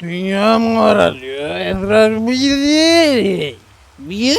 Dünyam kararıyor. Etrafımı gidiyor. Bir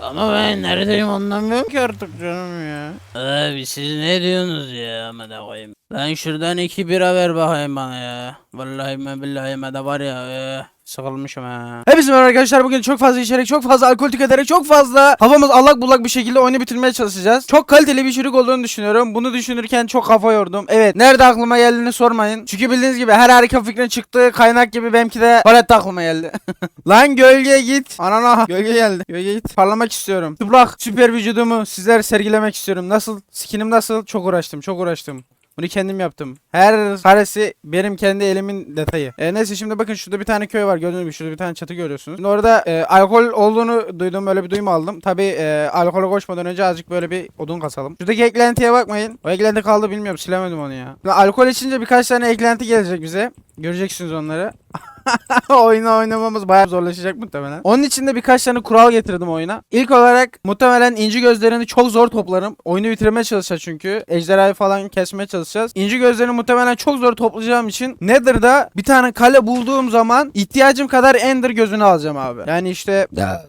Ama ben neredeyim anlamıyorum ki artık canım ya. Abi siz ne diyorsunuz ya amına koyayım. Lan şuradan iki bira ver bakayım bana ya. Vallahi ben billahi de var ya. eh, sıkılmışım ha. Hepinize merhaba arkadaşlar bugün çok fazla içerik, çok fazla alkol tüketerek, çok fazla havamız allak bullak bir şekilde oyunu bitirmeye çalışacağız. Çok kaliteli bir içerik olduğunu düşünüyorum. Bunu düşünürken çok kafa yordum. Evet, nerede aklıma geldiğini sormayın. Çünkü bildiğiniz gibi her harika fikrin çıktığı kaynak gibi benimki de palette aklıma geldi. Lan gölgeye git. Anana gölge geldi. Gölge git. Parlamak istiyorum. Çıplak süper vücudumu sizlere sergilemek istiyorum. Nasıl? Skinim nasıl? Çok uğraştım, çok uğraştım. Bunu kendim yaptım. Her karesi benim kendi elimin detayı. E, neyse şimdi bakın şurada bir tane köy var. Gördüğünüz gibi şurada bir tane çatı görüyorsunuz. Şimdi orada e, alkol olduğunu duydum. Böyle bir duyum aldım. Tabi e, alkole koşmadan önce azıcık böyle bir odun kasalım. Şuradaki eklentiye bakmayın. O eklenti kaldı bilmiyorum. Silemedim onu ya. Şimdi alkol içince birkaç tane eklenti gelecek bize. Göreceksiniz onları. Oyunu oynamamız bayağı zorlaşacak muhtemelen. Onun için de birkaç tane kural getirdim oyuna. İlk olarak muhtemelen inci gözlerini çok zor toplarım. Oyunu bitirmeye çalışacağız çünkü. Ejderhayı falan kesmeye çalışacağız. İnci gözlerini muhtemelen çok zor toplayacağım için Nether'da bir tane kale bulduğum zaman ihtiyacım kadar Ender gözünü alacağım abi. Yani işte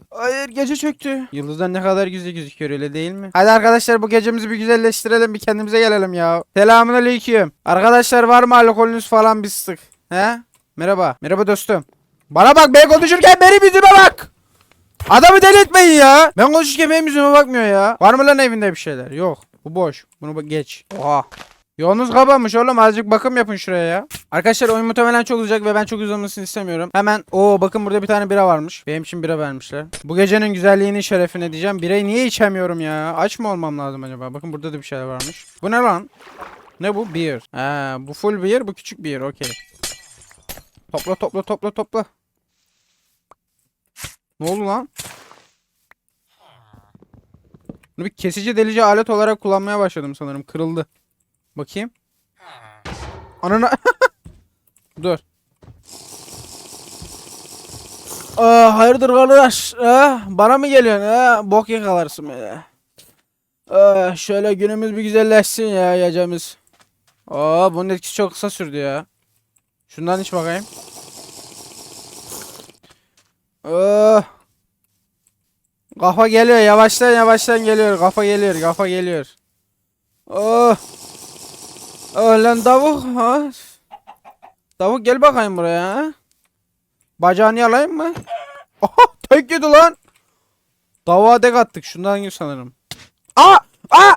Hayır gece çöktü. Yıldızlar ne kadar güzel gözüküyor öyle değil mi? Hadi arkadaşlar bu gecemizi bir güzelleştirelim bir kendimize gelelim ya. Selamun aleyküm. Arkadaşlar var mı alkolünüz falan bir sık? He? Merhaba. Merhaba dostum. Bana bak ben konuşurken benim yüzüme bak. Adamı deli etmeyin ya. Ben konuşurken benim yüzüme bakmıyor ya. Var mı lan evinde bir şeyler? Yok. Bu boş. Bunu geç. Oha. Yolunuz kapanmış oğlum azıcık bakım yapın şuraya ya. Arkadaşlar oyun muhtemelen çok uzayacak ve ben çok uzamasını istemiyorum. Hemen o bakın burada bir tane bira varmış. Benim için bira vermişler. Bu gecenin güzelliğini şerefine diyeceğim. Birayı niye içemiyorum ya? Aç mı olmam lazım acaba? Bakın burada da bir şeyler varmış. Bu ne lan? Ne bu? Beer. Ha, bu full beer, bu küçük beer. Okey. Topla topla topla topla. Ne oldu lan? Bunu bir kesici delici alet olarak kullanmaya başladım sanırım. Kırıldı. Bakayım. Anana. Dur. Aa, hayırdır kardeş? Ha? Bana mı geliyorsun? Ha? Bok yakalarsın beni. Aa, şöyle günümüz bir güzelleşsin ya gecemiz. Aa, bunun etkisi çok kısa sürdü ya. Şundan iç bakayım. Aa. Kafa geliyor yavaştan yavaştan geliyor. Kafa geliyor kafa geliyor. Oh. Oh lan tavuk ha. Tavuk gel bakayım buraya ha. Bacağını yalayayım mı? Aha tek yedi lan. Tavuğa tek attık şundan gibi sanırım. Aa! Aa!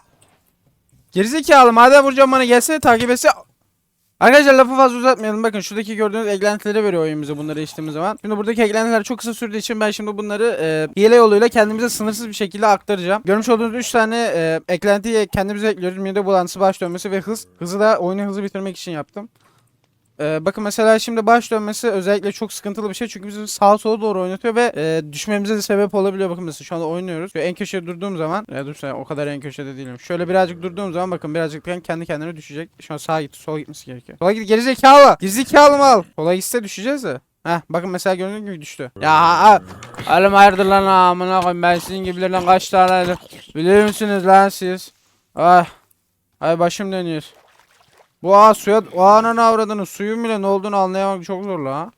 Gerizekalı madem vuracağım bana gelsene takip etse. Arkadaşlar lafı fazla uzatmayalım. Bakın şuradaki gördüğünüz eklentileri veriyor oyun bize bunları içtiğimiz zaman. Şimdi buradaki eklentiler çok kısa sürdüğü için ben şimdi bunları e, hile yoluyla kendimize sınırsız bir şekilde aktaracağım. Görmüş olduğunuz 3 tane e, eklentiyi kendimize ekliyoruz. Mide bulantısı, baş dönmesi ve hız. Hızı da oyunu hızlı bitirmek için yaptım. E, bakın mesela şimdi baş dönmesi özellikle çok sıkıntılı bir şey. Çünkü bizi sağa sola doğru oynatıyor ve e, düşmemize de sebep olabiliyor. Bakın mesela şu anda oynuyoruz. Şöyle en köşeye durduğum zaman ya dur sen o kadar en köşede değilim. Şöyle birazcık durduğum zaman bakın birazcık kendi kendine düşecek. Şu an sağa gitti, sola gitmesi gerekiyor. Sola git gerizekalı. Gerizekalı mal. Sola gitse düşeceğiz de. Heh bakın mesela gördüğünüz gibi düştü. Ya ha, oğlum hayırdır lan amına koyayım ben sizin gibilerden kaç tane biliyor musunuz lan siz? Ay. Ay başım dönüyor. Bu ağa suya o ananı avradını suyun bile ne olduğunu anlayamak çok zor la.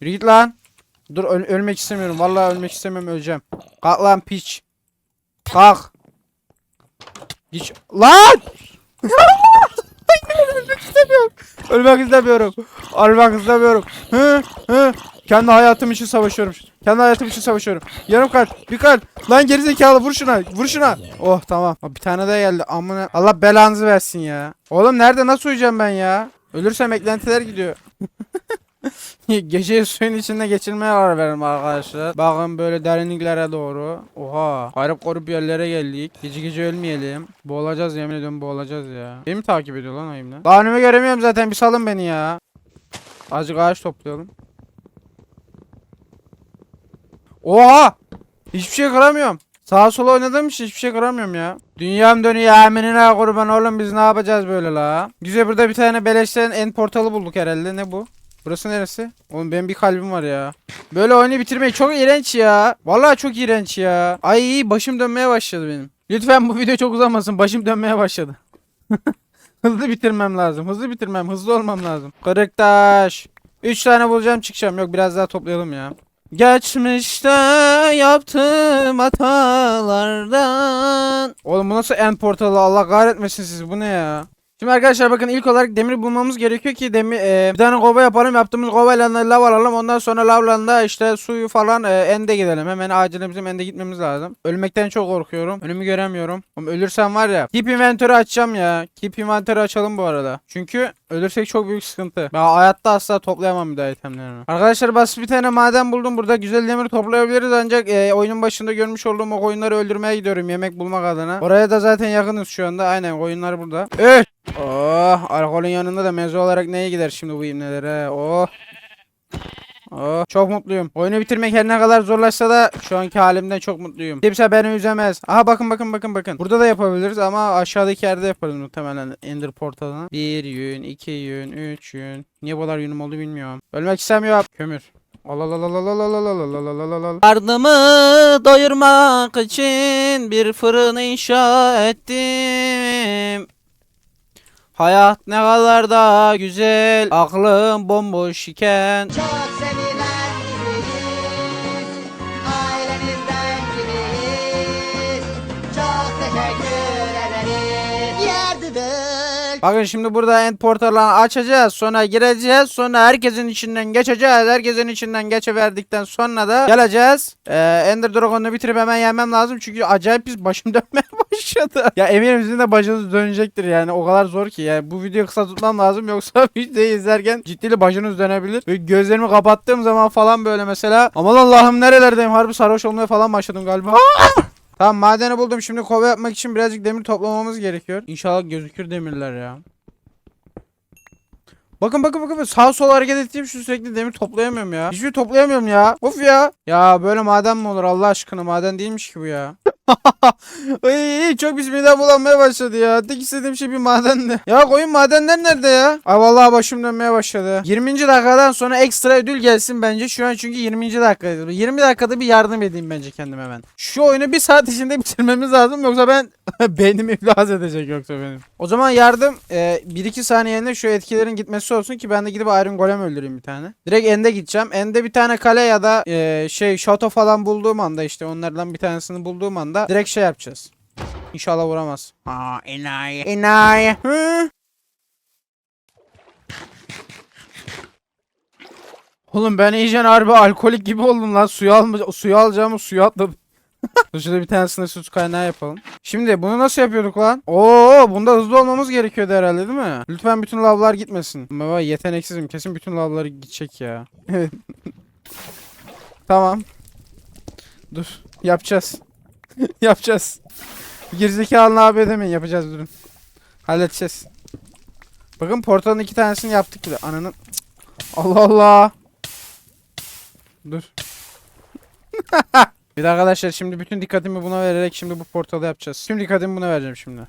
Yürü git lan. Dur öl- ölmek istemiyorum. Vallahi ölmek istemiyorum öleceğim. Kalk lan piç. Kalk. Hiç lan! ölmek istemiyorum. Ölmek istemiyorum. Ölmek istemiyorum. Hı hı. Kendi hayatım için savaşıyorum. Kendi hayatım için savaşıyorum. Yarım kalp, bir kalp. Lan gerizekalı vur şuna, vur şuna. Oh tamam. Bir tane daha geldi. Amına Allah belanızı versin ya. Oğlum nerede nasıl uyuyacağım ben ya? Ölürsem eklentiler gidiyor. Geceyi suyun içinde geçirmeye karar verdim arkadaşlar. Bakın böyle derinliklere doğru. Oha. Garip garip yerlere geldik. Gece gece ölmeyelim. Boğulacağız yemin ediyorum boğulacağız ya. Beni mi takip ediyor lan ayımla? Daha önümü göremiyorum zaten bir salın beni ya. Azıcık ağaç toplayalım. Oha! Hiçbir şey kıramıyorum. Sağa sola oynadığım için hiçbir şey kıramıyorum ya. Dünyam dönüyor eminine kurban oğlum biz ne yapacağız böyle la? Güzel burada bir tane beleşten end portalı bulduk herhalde. Ne bu? Burası neresi? Oğlum benim bir kalbim var ya. Böyle oyunu bitirmek çok iğrenç ya. Vallahi çok iğrenç ya. Ay başım dönmeye başladı benim. Lütfen bu video çok uzamasın. Başım dönmeye başladı. hızlı bitirmem lazım. Hızlı bitirmem. Hızlı olmam lazım. Kırık taş. 3 tane bulacağım çıkacağım. Yok biraz daha toplayalım ya. Geçmişte yaptığım hatalardan. Oğlum bu nasıl end portalı? Allah kahretmesin sizi. Bu ne ya? Şimdi arkadaşlar bakın ilk olarak demir bulmamız gerekiyor ki demir e, bir tane kova yapalım yaptığımız kovayla da lav alalım. Ondan sonra lavla işte suyu falan e, ende gidelim. Hemen acilen bizim ende gitmemiz lazım. Ölmekten çok korkuyorum. Önümü göremiyorum. Ölürsem var ya keep inventory açacağım ya. Keep inventory açalım bu arada. Çünkü ölürsek çok büyük sıkıntı ben hayatta asla toplayamam bir daha itemlerimi arkadaşlar basit bir tane maden buldum burada güzel demir toplayabiliriz ancak e, oyunun başında görmüş olduğum o koyunları öldürmeye gidiyorum yemek bulmak adına oraya da zaten yakınız şu anda aynen koyunlar burada Öh! Oh, alkolün yanında da meze olarak neye gider şimdi bu imlelere? Oh. Oh, çok mutluyum. Oyunu bitirmek her ne kadar zorlaşsa da şu anki halimden çok mutluyum. Kimse beni üzemez. Aha bakın bakın bakın bakın. Burada da yapabiliriz ama aşağıdaki yerde yaparız muhtemelen Ender portalına. Bir yün, iki yün, üç yün. Niye bu kadar yünüm oldu bilmiyorum. Ölmek istemiyorum. Kömür. Karnımı doyurmak için bir fırın inşa ettim. Hayat ne kadar da güzel Aklım bomboş iken. Çok sevilen Bakın şimdi burada end portalını açacağız Sonra gireceğiz Sonra herkesin içinden geçeceğiz. Herkesin içinden geçiverdikten sonra da Geleceğiz. Ee, Ender Dragon'u bitirip hemen yemem lazım Çünkü acayip biz başım dönmeye başladı. Ya eminim sizin de başınız dönecektir yani O kadar zor ki. Yani bu videoyu kısa tutmam lazım Yoksa videoyu izlerken ciddi başınız dönebilir. Böyle Gözlerimi kapattığım zaman falan böyle mesela Aman Allah'ım nerelerdeyim? Harbi sarhoş olmaya falan başladım galiba Tamam madeni buldum. Şimdi kova yapmak için birazcık demir toplamamız gerekiyor. İnşallah gözükür demirler ya. Bakın bakın bakın sağ sol hareket ettiğim şu sürekli demir toplayamıyorum ya. Hiçbir toplayamıyorum ya. Of ya. Ya böyle maden mi olur Allah aşkına maden değilmiş ki bu ya. Ay, çok midem bulanmaya başladı ya. Tek istediğim şey bir madendi. Ya koyun madenler nerede ya? Ay vallahi başım dönmeye başladı. 20. dakikadan sonra ekstra ödül gelsin bence. Şu an çünkü 20. dakikaydı. 20 dakikada bir yardım edeyim bence kendime hemen. Şu oyunu bir saat içinde bitirmemiz lazım. Yoksa ben beynim iflas edecek yoksa benim. O zaman yardım e, 1-2 saniyede şu etkilerin gitmesi olsun ki ben de gidip Iron Golem öldüreyim bir tane. Direkt End'e gideceğim. End'e bir tane kale ya da e, şey şato falan bulduğum anda işte onlardan bir tanesini bulduğum anda direkt şey yapacağız. İnşallah vuramaz. Aa enayi. Enayi. Hı? Oğlum ben iyice harbi alkolik gibi oldum lan. Suyu, alma, suyu alacağımı suyu atladım. Dur şurada bir tane sınırsız kaynağı yapalım. Şimdi bunu nasıl yapıyorduk lan? Oo bunda hızlı olmamız gerekiyordu herhalde değil mi? Lütfen bütün lavlar gitmesin. Ama bak yeteneksizim. Kesin bütün lavları gidecek ya. Evet. tamam. Dur. Yapacağız. yapacağız. Gerizekalı abi edemeyin. Yapacağız durun. Halledeceğiz. Bakın portalın iki tanesini yaptık bile. Ananın. Allah Allah. Dur. Bir de arkadaşlar şimdi bütün dikkatimi buna vererek şimdi bu portalı yapacağız. Tüm dikkatimi buna vereceğim şimdi.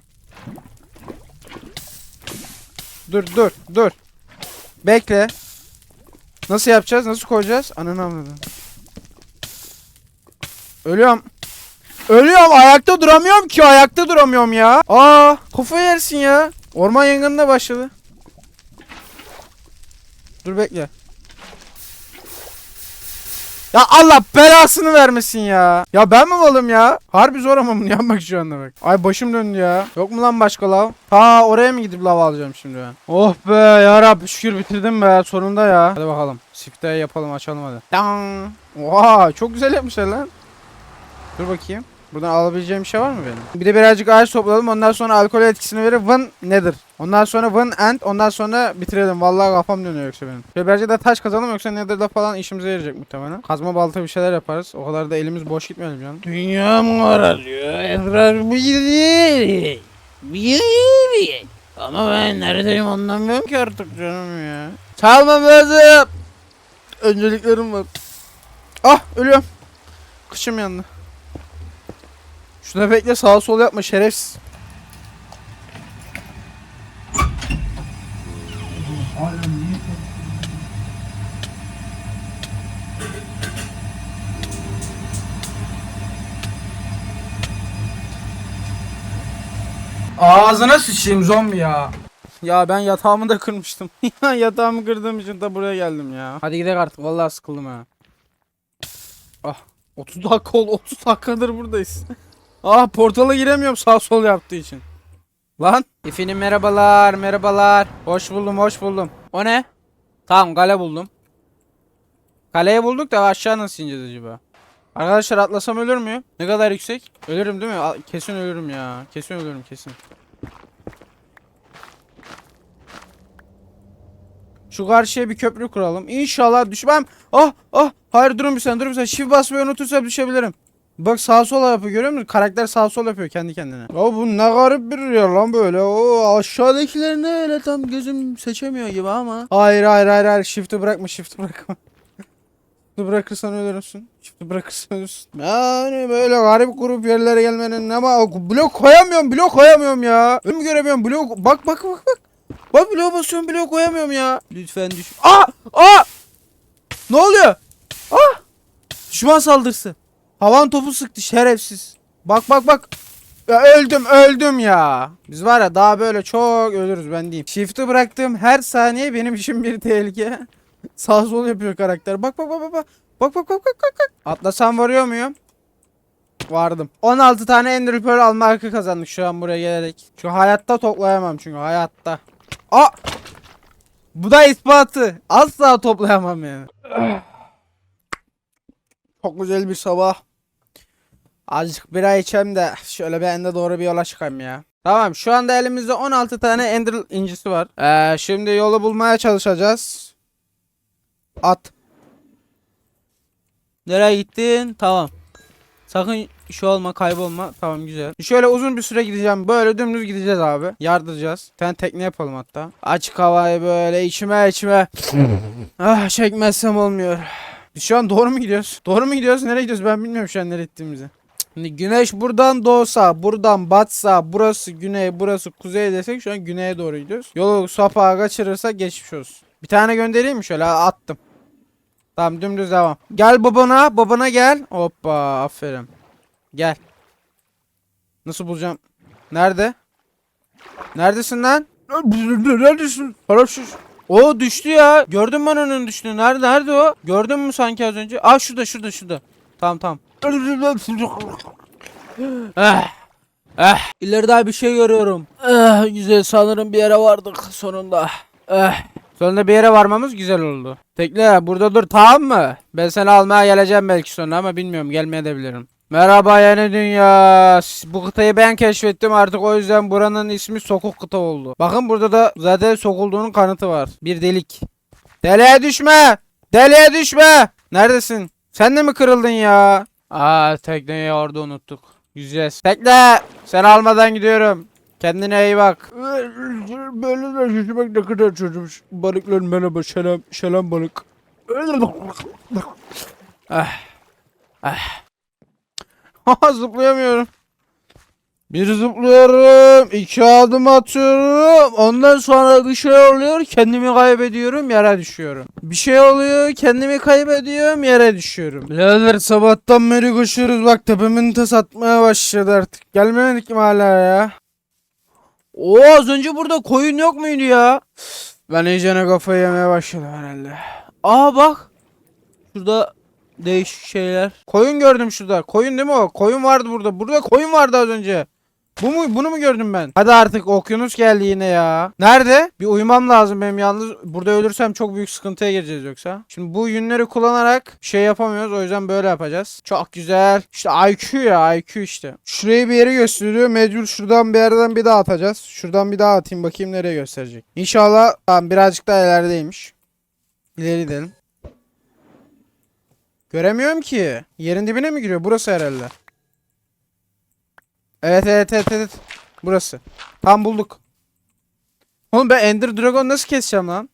Dur dur dur. Bekle. Nasıl yapacağız? Nasıl koyacağız? Ananı anladım. Ölüyorum. Ölüyorum. Ayakta duramıyorum ki. Ayakta duramıyorum ya. Aa, kafayı yersin ya. Orman yangınına başladı. Dur bekle. Ya Allah belasını vermesin ya. Ya ben mi malım ya? Harbi zor ama bunu yapmak şu anda bak. Ay başım döndü ya. Yok mu lan başka lav? Ha oraya mı gidip lav alacağım şimdi ben? Oh be ya Rab şükür bitirdim be sonunda ya. Hadi bakalım. Siftahı yapalım açalım hadi. Dang. Oha çok güzel yapmışlar lan. Dur bakayım. Buradan alabileceğim bir şey var mı benim? Bir de birazcık ağaç toplayalım. Ondan sonra alkol etkisini verir. Vın nedir? Ondan sonra vın and. Ondan sonra bitirelim. Vallahi kafam dönüyor yoksa benim. Şöyle birazcık da taş kazalım yoksa nether'da falan işimize yarayacak muhtemelen. Kazma balta bir şeyler yaparız. O kadar da elimiz boş gitmeyelim canım. Dünyam kararıyor. Etrafımı gidiyor. Ama ben neredeyim anlamıyorum ki artık canım ya. Çalmam lazım. Önceliklerim var. Ah ölüyorum. Kışım yandı. Şuna bekle sağa sol yapma şerefsiz. Ağzına sıçayım zombi ya. Ya ben yatağımı da kırmıştım. Ya yatağımı kırdığım için de buraya geldim ya. Hadi gidelim artık. Vallahi sıkıldım ha. Ah 30 dakika oldu. 30 dakikadır buradayız. ah portala giremiyorum sağ sol yaptığı için. Lan. Efendim merhabalar merhabalar. Hoş buldum hoş buldum. O ne? Tamam kale buldum. Kaleyi bulduk da aşağı nasıl ineceğiz acaba? Arkadaşlar atlasam ölür müyüm? Ne kadar yüksek? Ölürüm değil mi? Kesin ölürüm ya. Kesin ölürüm kesin. Şu karşıya bir köprü kuralım. İnşallah düşmem. Ah ah. Hayır durun bir sen durun bir sen. Shift basmayı unutursam düşebilirim. Bak sağ sola yapıyor görüyor musun? Karakter sağ sol yapıyor kendi kendine. Ya bu ne garip bir yer lan böyle. O aşağıdakiler ne öyle tam gözüm seçemiyor gibi ama. Hayır hayır hayır hayır. Shift'i bırakma shift'i bırakma. Shift'i bırakırsan ölürsün. Shift'i bırakırsan ölürsün. Yani böyle garip grup yerlere gelmenin ama blok koyamıyorum blok koyamıyorum ya. Önümü göremiyorum blok. Bak bak bak bak. Bak bloğa basıyorum bloğa koyamıyorum ya. Lütfen düş. Aa! Aa! Ne oluyor? Ah! Düşman saldırısı. Havan topu sıktı şerefsiz. Bak bak bak. Ya öldüm öldüm ya. Biz var ya daha böyle çok ölürüz ben diyeyim. Shift'i bıraktığım her saniye benim için bir tehlike. Sağ sol yapıyor karakter. Bak bak bak bak bak. Bak bak bak bak bak. Atlasam varıyor muyum? Vardım. 16 tane Ender Pearl alma hakkı kazandık şu an buraya gelerek. Şu hayatta toplayamam çünkü hayatta. Aa! Bu da ispatı. Asla toplayamam yani. Çok güzel bir sabah. Azıcık bira içeyim de şöyle ben de doğru bir yola çıkayım ya. Tamam şu anda elimizde 16 tane Ender incisi var. Ee, şimdi yolu bulmaya çalışacağız. At. Nereye gittin? Tamam. Sakın şu olma kaybolma. Tamam güzel. Şöyle uzun bir süre gideceğim. Böyle dümdüz gideceğiz abi. Yardıracağız. Bir tane tekne yapalım hatta. Açık havayı böyle içime içime. ah çekmezsem olmuyor. Biz şu an doğru mu gidiyoruz? Doğru mu gidiyoruz? Nereye gidiyoruz? Ben bilmiyorum şu an nereye gittiğimizi. Şimdi güneş buradan doğsa, buradan batsa, burası güney, burası kuzey desek şu an güneye doğru gidiyoruz. Yolu sapağa kaçırırsak geçmiş olsun. Bir tane göndereyim mi şöyle? Attım. Tamam dümdüz devam. Gel babana, babana gel. Hoppa aferin. Gel. Nasıl bulacağım? Nerede? Neredesin lan? Neredesin? Paraşüt. O düştü ya. Gördüm ben onun düştüğünü. Nerede? Nerede o? Gördün mü sanki az önce? Aa şurada şurada şurada. Tamam tamam. Eh. Eh. İleride bir şey görüyorum. Eh, güzel sanırım bir yere vardık sonunda. Eh. Sonunda bir yere varmamız güzel oldu. Tekle burada dur tamam mı? Ben seni almaya geleceğim belki sonra ama bilmiyorum gelmeye de bilirim. Merhaba yeni dünya. Bu kıtayı ben keşfettim artık o yüzden buranın ismi sokuk kıta oldu. Bakın burada da zaten sokulduğunun kanıtı var. Bir delik. Deliğe düşme. Deliğe düşme. Neredesin? Sen de mi kırıldın ya? Aa tekneyi orada unuttuk. Güzel. Tekne. Seni almadan gidiyorum. Kendine iyi bak. Böyle de yüzümek ne kadar çocuğum. Balıklar merhaba. Selam. Selam balık. Ah. Ah. Zıplayamıyorum. Bir zıplıyorum, iki adım atıyorum. Ondan sonra bir şey oluyor, kendimi kaybediyorum, yere düşüyorum. Bir şey oluyor, kendimi kaybediyorum, yere düşüyorum. Birader sabahtan beri koşuyoruz bak tepemin tas atmaya başladı artık. Gelmedik mi hala ya? Oo az önce burada koyun yok muydu ya? Ben iyicene kafayı yemeye başladım herhalde. Aa bak. Şurada değişik şeyler. Koyun gördüm şurada. Koyun değil mi o? Koyun vardı burada. Burada koyun vardı az önce. Bu mu bunu mu gördüm ben? Hadi artık okyanus geldi yine ya. Nerede? Bir uyumam lazım benim yalnız. Burada ölürsem çok büyük sıkıntıya gireceğiz yoksa. Şimdi bu yünleri kullanarak şey yapamıyoruz. O yüzden böyle yapacağız. Çok güzel. İşte IQ ya IQ işte. Şurayı bir yere gösteriyor. Mecbur şuradan bir yerden bir daha atacağız. Şuradan bir daha atayım bakayım nereye gösterecek. İnşallah tamam birazcık daha ilerideymiş. İleri gidelim. Göremiyorum ki. Yerin dibine mi giriyor? Burası herhalde. Evet evet evet evet. Burası. Tam bulduk. Oğlum ben Ender Dragon nasıl keseceğim lan?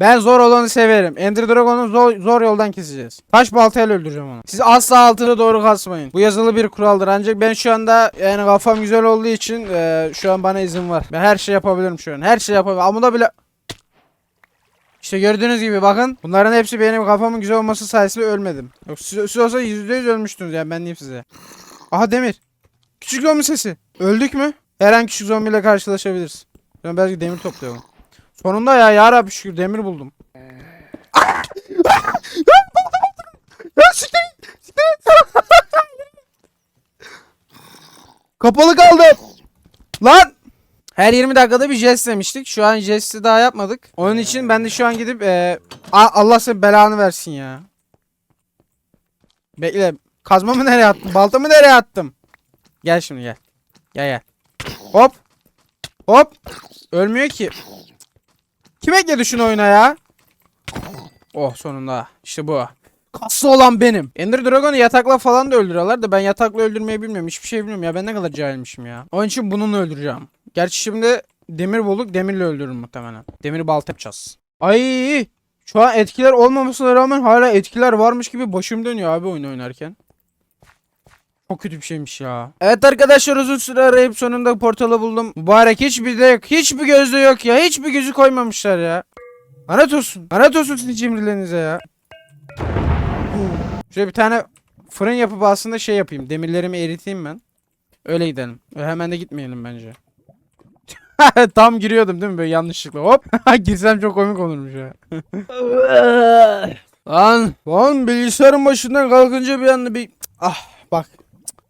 Ben zor olanı severim. Ender Dragon'u zor, zor yoldan keseceğiz. Taş baltayla öldüreceğim onu. Siz asla altına doğru kasmayın. Bu yazılı bir kuraldır. Ancak ben şu anda yani kafam güzel olduğu için eee, şu an bana izin var. Ben her şey yapabilirim şu an. Her şey yapabilirim. Ama da bile... İşte gördüğünüz gibi bakın. Bunların hepsi benim kafamın güzel olması sayesinde ölmedim. Yok siz, siz olsa %100 ölmüştünüz yani ben diyeyim size. Aha demir. Küçük zombi sesi. Öldük mü? Her küçük zombiyle karşılaşabiliriz. Ben belki demir toplayalım. Sonunda ya ya Rabbi şükür demir buldum. Kapalı kaldı. Lan! Her 20 dakikada bir jest demiştik. Şu an jesti daha yapmadık. Onun için ben de şu an gidip A- Allah senin belanı versin ya. Bekle. Kazmamı nereye attım? Baltamı nereye attım? Gel şimdi gel. Gel gel. Hop. Hop. Ölmüyor ki. Kim ekledi şunu oyuna ya? Oh sonunda. İşte bu. Kaslı olan benim. Ender Dragon'u yatakla falan da öldürüyorlar da ben yatakla öldürmeyi bilmiyorum. Hiçbir şey bilmiyorum ya. Ben ne kadar cahilmişim ya. Onun için bununla öldüreceğim. Gerçi şimdi demir bulduk. Demirle öldürürüm muhtemelen. Demir balta yapacağız. Ay! Şu an etkiler olmamasına rağmen hala etkiler varmış gibi başım dönüyor abi oyun oynarken. Çok kötü bir şeymiş ya. Evet arkadaşlar uzun süre arayıp sonunda portalı buldum. Mübarek hiçbir de yok. Hiçbir gözde yok ya. Hiçbir gözü koymamışlar ya. Lanet olsun. Lanet olsun sizin cimrilerinize ya. Şöyle bir tane fırın yapıp aslında şey yapayım. Demirlerimi eriteyim ben. Öyle gidelim. Hemen de gitmeyelim bence. Tam giriyordum değil mi böyle yanlışlıkla. Hop. Girsem çok komik olurmuş ya. Lan. Lan bilgisayarın başından kalkınca bir anda bir... Ah bak.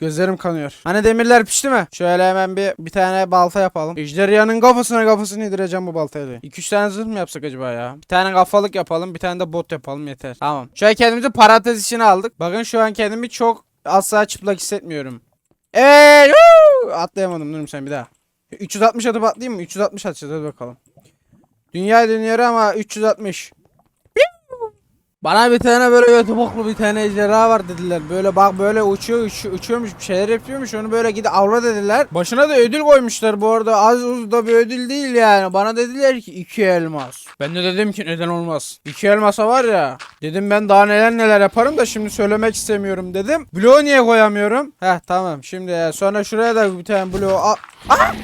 Gözlerim kanıyor. Hani demirler pişti mi? Şöyle hemen bir bir tane balta yapalım. Ejderhanın kafasına kafasını yedireceğim bu baltayla. 2-3 tane zırh mı yapsak acaba ya? Bir tane kafalık yapalım. Bir tane de bot yapalım yeter. Tamam. An kendimizi parantez içine aldık. Bakın şu an kendimi çok asla çıplak hissetmiyorum. Eee atlayamadım durun sen bir daha. 360 atıp atlayayım mı? 360 atacağız hadi bakalım. Dünya dönüyor ama 360. Bana bir tane böyle götü boklu bir tane ejderha var dediler. Böyle bak böyle uçuyor, uçuyor uçuyormuş bir şeyler yapıyormuş onu böyle gidip avla dediler. Başına da ödül koymuşlar bu arada az uz da bir ödül değil yani. Bana dediler ki iki elmas. Ben de dedim ki neden olmaz. İki elmasa var ya. Dedim ben daha neler neler yaparım da şimdi söylemek istemiyorum dedim. Bloğu niye koyamıyorum? Heh tamam şimdi e, sonra şuraya da bir tane bloğu al. Ah!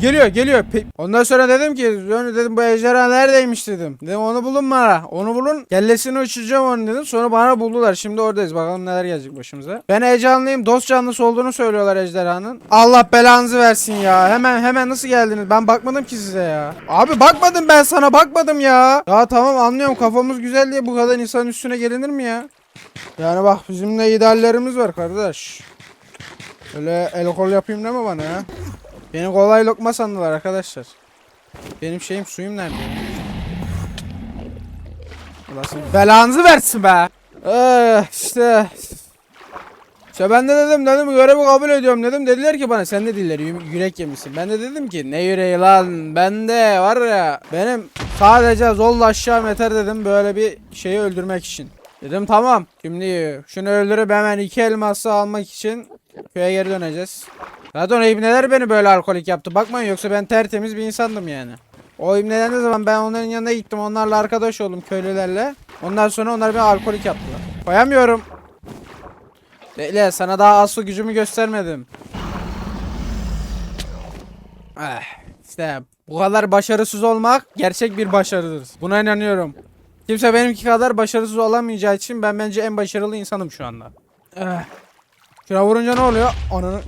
Geliyor geliyor. Pe- Ondan sonra dedim ki sonra dedim bu ejderha neredeymiş dedim. Dedim onu bulun bana. Onu bulun. Kellesini uçuracağım onu dedim. Sonra bana buldular. Şimdi oradayız. Bakalım neler gelecek başımıza. Ben heyecanlıyım. Dost canlısı olduğunu söylüyorlar ejderhanın. Allah belanızı versin ya. Hemen hemen nasıl geldiniz? Ben bakmadım ki size ya. Abi bakmadım ben sana bakmadım ya. Ya tamam anlıyorum kafamız güzel diye bu kadar insan üstüne gelinir mi ya? Yani bak bizim de ideallerimiz var kardeş. Öyle el kol yapayım deme bana ya. Beni kolay lokma sandılar arkadaşlar. Benim şeyim suyum nerede? Sizin belanızı versin be. Eh işte. İşte ben de dedim dedim görevi kabul ediyorum dedim. Dediler ki bana sen de dilleri yü- yürek yemişsin. Ben de dedim ki ne yüreği lan ben de var ya benim sadece zolla aşağı yeter dedim böyle bir şeyi öldürmek için. Dedim tamam. Şimdi şunu öldürüp hemen iki elması almak için köye geri döneceğiz. O ibneler beni böyle alkolik yaptı. Bakmayın yoksa ben tertemiz bir insandım yani. O ibneler ne zaman ben onların yanına gittim. Onlarla arkadaş oldum köylülerle. Ondan sonra onlar beni alkolik yaptılar. Koyamıyorum. Bekle sana daha asıl gücümü göstermedim. Eh, işte bu kadar başarısız olmak gerçek bir başarıdır. Buna inanıyorum. Kimse benimki kadar başarısız olamayacağı için ben bence en başarılı insanım şu anda. Eh. Şuna vurunca ne oluyor? Ananı...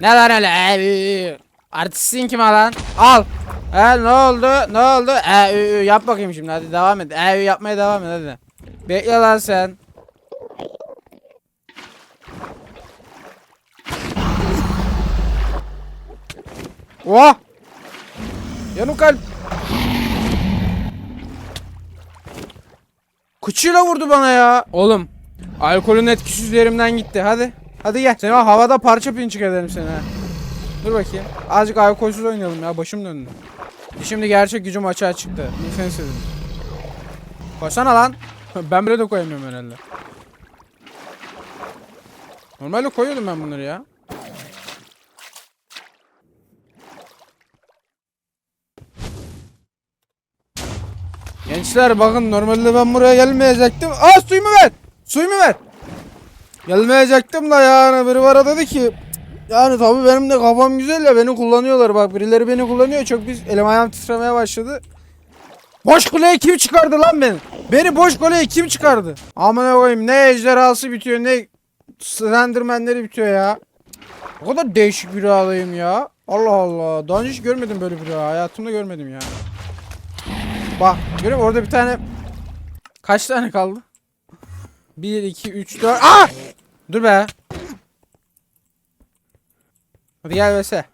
Ne lan öyle? Ee, Artistsin kim lan? Al. He ne oldu? Ne oldu? Ee, ü, ü, yap bakayım şimdi hadi devam et. Ee, ü, yapmaya devam et hadi. Bekle lan sen. Oha! Yanık kalp. Kıçıyla vurdu bana ya. Oğlum. Alkolün etkisi üzerimden gitti. Hadi. Hadi gel. Seni havada parça pinçik ederim seni ha. Dur bakayım. Azıcık alkolsüz oynayalım ya. Başım döndü. Şimdi gerçek gücüm açığa çıktı. Lütfen sevdim. Koşsana lan. ben bile de koyamıyorum herhalde. Normalde koyuyordum ben bunları ya. Gençler bakın normalde ben buraya gelmeyecektim. Aa suyumu ver. Suyumu ver. Gelmeyecektim da yani biri var dedi ki yani tabii benim de kafam güzel ya beni kullanıyorlar bak birileri beni kullanıyor çok biz elim ayağım titremeye başladı. Boş kuleye kim çıkardı lan beni? Beni boş kuleye kim çıkardı? Aman koyayım ne ejderhası bitiyor ne Slenderman'leri bitiyor ya. O kadar değişik bir ağlayım ya. Allah Allah. Daha önce hiç görmedim böyle bir. Hayatımda görmedim ya. Bak görüyor musun? Orada bir tane kaç tane kaldı? 1 2 3 4 Aa! Dur be. Hadi gel Vese.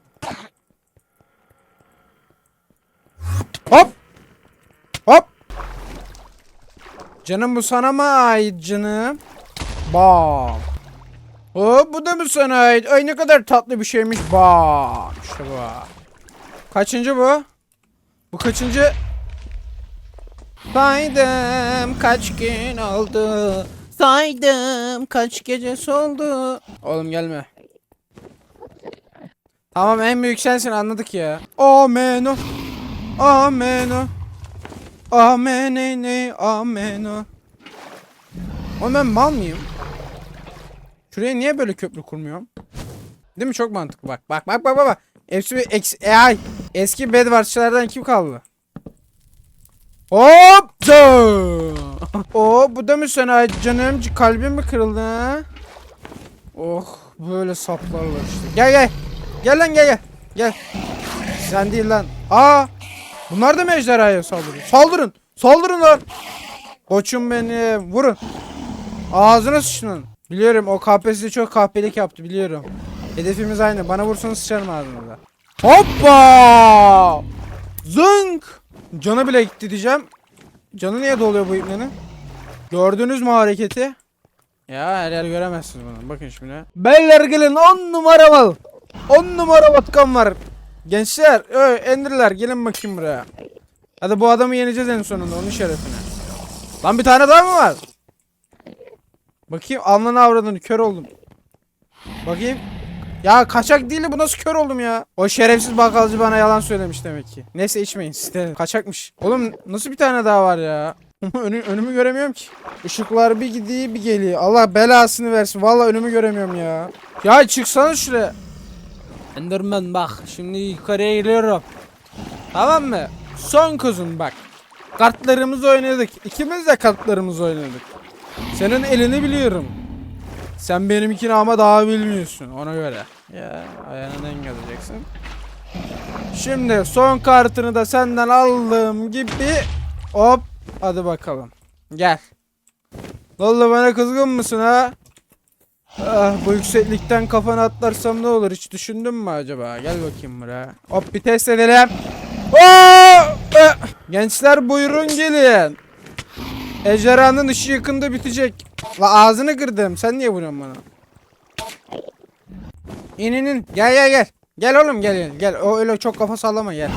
Hop! Hop! Canım bu sana mı ait canım? Bam. Hop bu da mı sana ait? Ay ne kadar tatlı bir şeymiş. Bam. İşte bu. Kaçıncı bu? Bu kaçıncı? Saydım kaç gün oldu. Saydım kaç gece soldu. Oğlum gelme. Tamam en büyük sensin anladık ya. Ameno. Ameno. Amenene ameno. Oğlum ben mal mıyım? Şuraya niye böyle köprü kurmuyorum? Değil mi? Çok mantıklı. Bak bak bak bak bak. bak. Eski bir eksi, ay. Eski bedwarsçılardan kim kaldı? Hop! Oo bu da mı sana ait canım? Kalbim mi kırıldı ha? Oh böyle saplar var işte. Gel gel. Gel lan gel gel. Gel. Sen değil lan. Aa! Bunlar da mı ejderhaya saldırıyor? Saldırın! Saldırın lan! Koçum beni vurun. Ağzına sıçtın. Biliyorum o KPSS çok kahpelik yaptı biliyorum. Hedefimiz aynı. Bana vursanız sıçarım ağzınıza. Hoppa! Zınk! Canı bile gitti diyeceğim. Canı niye doluyor bu ipnenin? Gördünüz mü hareketi? Ya her yer göremezsiniz bunu. Bakın şimdi. Beyler gelin 10 numara mal. 10 numara vatkan var. Gençler, ö, endirler gelin bakayım buraya. Hadi bu adamı yeneceğiz en sonunda onun şerefine. Lan bir tane daha mı var? Bakayım alnını avradını kör oldum. Bakayım. Ya kaçak değil de bu nasıl kör oldum ya? O şerefsiz bakkalcı bana yalan söylemiş demek ki. Neyse içmeyin size. Kaçakmış. Oğlum nasıl bir tane daha var ya? Önü, önümü göremiyorum ki. Işıklar bir gidiyor bir geliyor. Allah belasını versin. Vallahi önümü göremiyorum ya. Ya çıksana şuraya. Enderman bak. Şimdi yukarıya geliyorum. Tamam mı? Son kuzum bak. Kartlarımızı oynadık. İkimiz de kartlarımızı oynadık. Senin elini biliyorum. Sen benimkini ama daha bilmiyorsun ona göre. Ya ayağına denk alacaksın. Şimdi son kartını da senden aldığım gibi hop hadi bakalım. Gel. Oldu bana kızgın mısın ha? Ah, bu yükseklikten kafanı atlarsam ne olur hiç düşündün mü acaba? Gel bakayım buraya. Hop bir test edelim. Eh! Gençler buyurun gelin. Ejderhanın ışığı yakında bitecek. La ağzını kırdım. Sen niye vuruyorsun bana? İn in in. Gel gel gel. Gel oğlum gel gel. Gel. O öyle çok kafa sallama gel.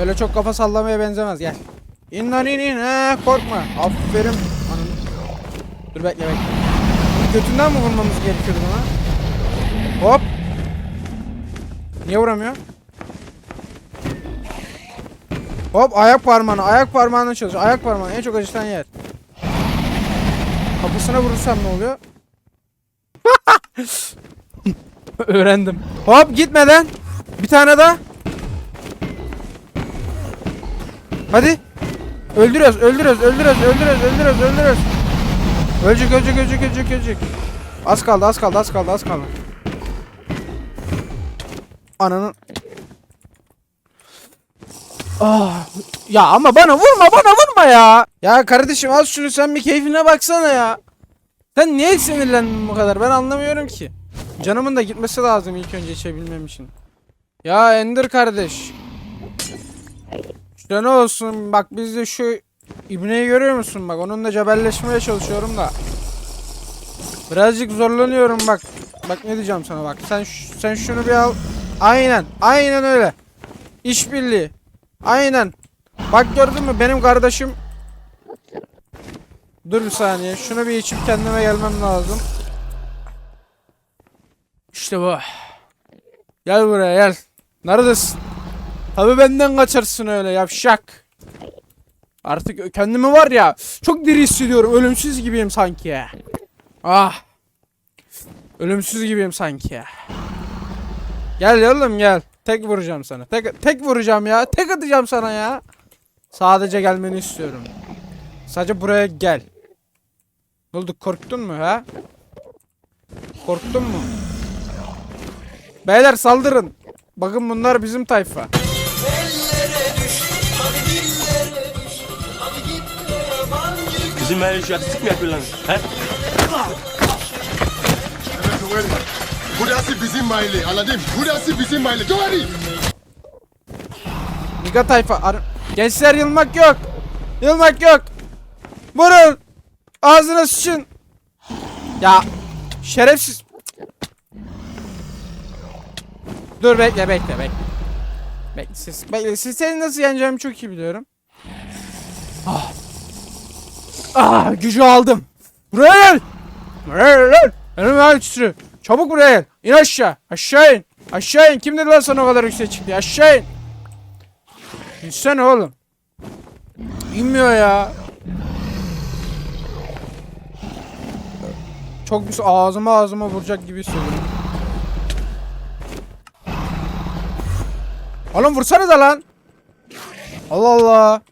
Öyle çok kafa sallamaya benzemez gel. İn lan in in. He, korkma. Aferin. Ananı. Dur bekle bekle. Götünden mi vurmamız gerekiyordu buna? Hop. Niye vuramıyor? Hop ayak parmağını, ayak parmağını çalış. Ayak parmağını en çok acıtan yer. Kapısına vurursam ne oluyor? Öğrendim. Hop gitmeden. Bir tane daha. Hadi. Öldürüyoruz, öldürüyoruz, öldürüyoruz, öldürüyoruz, öldürüyoruz, öldürüyoruz. Ölecek, ölecek, ölecek, ölecek, ölecek. Az kaldı, az kaldı, az kaldı, az kaldı. Ananın. Ah, ya ama bana vurma, bana vurma ya. Ya kardeşim al şunu sen bir keyfine baksana ya. Sen niye sinirlendin bu kadar? Ben anlamıyorum ki. Canımın da gitmesi lazım ilk önce içebilmem için. Ya Ender kardeş. İşte ne olsun bak biz de şu İbneyi görüyor musun bak onunla cebelleşmeye çalışıyorum da. Birazcık zorlanıyorum bak. Bak ne diyeceğim sana bak. Sen sen şunu bir al. Aynen. Aynen öyle. İşbirliği. Aynen. Bak gördün mü benim kardeşim. Dur bir saniye. Şunu bir içip kendime gelmem lazım. İşte bu. Gel buraya gel. Neredesin? Tabi benden kaçarsın öyle yavşak. Artık kendimi var ya çok diri hissediyorum. Ölümsüz gibiyim sanki. Ah. Ölümsüz gibiyim sanki. Gel oğlum gel. Tek vuracağım sana. Tek tek vuracağım ya. Tek atacağım sana ya. Sadece gelmeni istiyorum. Sadece buraya gel. Ne oldu korktun mu ha? Korktun mu? Beyler saldırın. Bakın bunlar bizim tayfa. Bizim her işi artistik mi yapıyor lan? He? Burası bizim mahalle anladın? Burası bizim mahalle. Doğru. Niga tayfa. Ar- Gençler yılmak yok. Yılmak yok. Vurun. Ağzına sıçın. Ya şerefsiz. Dur bekle bekle bekle. Bekle siz, bekle siz seni nasıl yeneceğimi çok iyi biliyorum. Ah. Ah gücü aldım. Buraya gel. Buraya gel ayağım titriyor. Çabuk buraya gel. İn aşağı. Aşağı in. Aşağı in. Kim dedi lan sana o kadar yüksek çıktı? Aşağı in. İnsene oğlum. İnmiyor ya. Çok bir ağzıma ağzıma vuracak gibi hissediyorum. Oğlum vursana lan. Allah Allah.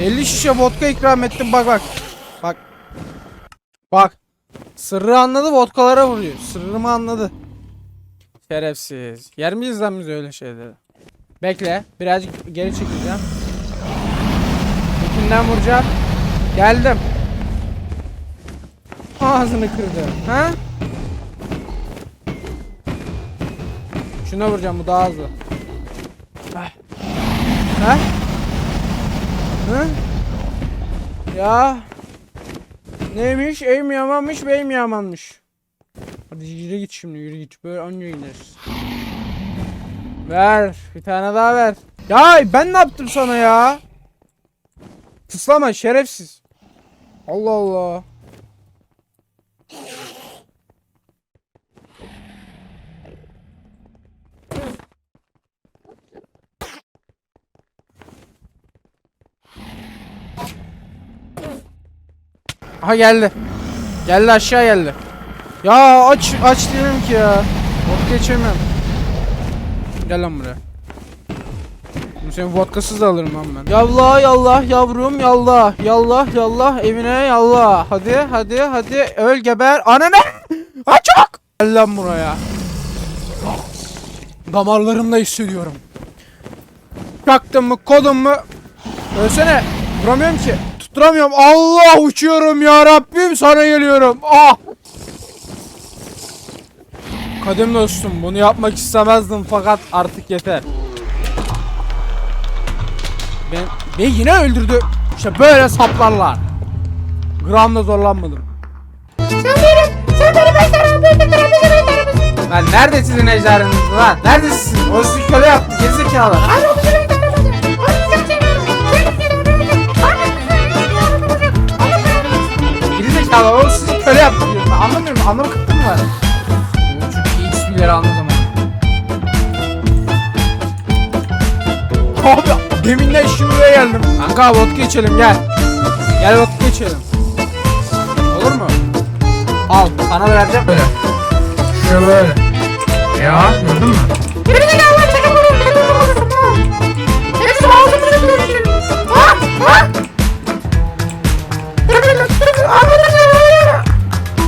50 şişe vodka ikram ettim bak bak. Bak. Bak. Sırrı anladı vodkalara vuruyor. Sırrımı anladı. Şerefsiz. Yer miyiz lan biz öyle şeyleri? Bekle. Birazcık geri çekileceğim. Kökünden vuracağım. Geldim. Ağzını kırdı. Ha? Şuna vuracağım bu daha hızlı. Ha? Ha? Ya. Neymiş? Mi yamanmış, bey mi yamanmış? Hadi yürü git şimdi, yürü git. Böyle anca ineriz. Ver. Bir tane daha ver. Ya ben ne yaptım sana ya? Tıslama şerefsiz. Allah Allah. Aha geldi. Geldi aşağı geldi. Ya aç aç diyorum ki ya. Bot geçemem. Gel lan buraya. Şimdi Seni vodkasız da alırım lan ben. Yallah yallah yavrum yallah. Yallah yallah evine yallah. Hadi hadi hadi öl geber. Ananı. Ha çok. Gel lan buraya. Damarlarımda hissediyorum. Çaktın mı kodun mu? Ölsene. Vuramıyorum ki. Tutturamıyorum. Allah uçuyorum ya Rabbim sana geliyorum. Ah. Kadim dostum bunu yapmak istemezdim fakat artık yeter. Ben, beni yine öldürdü. İşte böyle saplarlar. Gramda zorlanmadım. Sen benim, sen benim ejderhamı öldürdün bizim ejderhamızı. Lan nerede sizin ejderhanız lan? Neredesin? O sizi köle yaptı gerizekalı. Ay Annem Gerizekalı o sizi köle yaptı diyorum. Ben Anlamıyorum anlamı kıttı mı var? Çünkü iyi ismileri anladım. Abi deminden şimdi buraya geldim. Kanka vodka içelim gel. Gel vodka içelim. Olur mu? Al sana vereceğim böyle. Şöyle böyle. Ya gördün mü?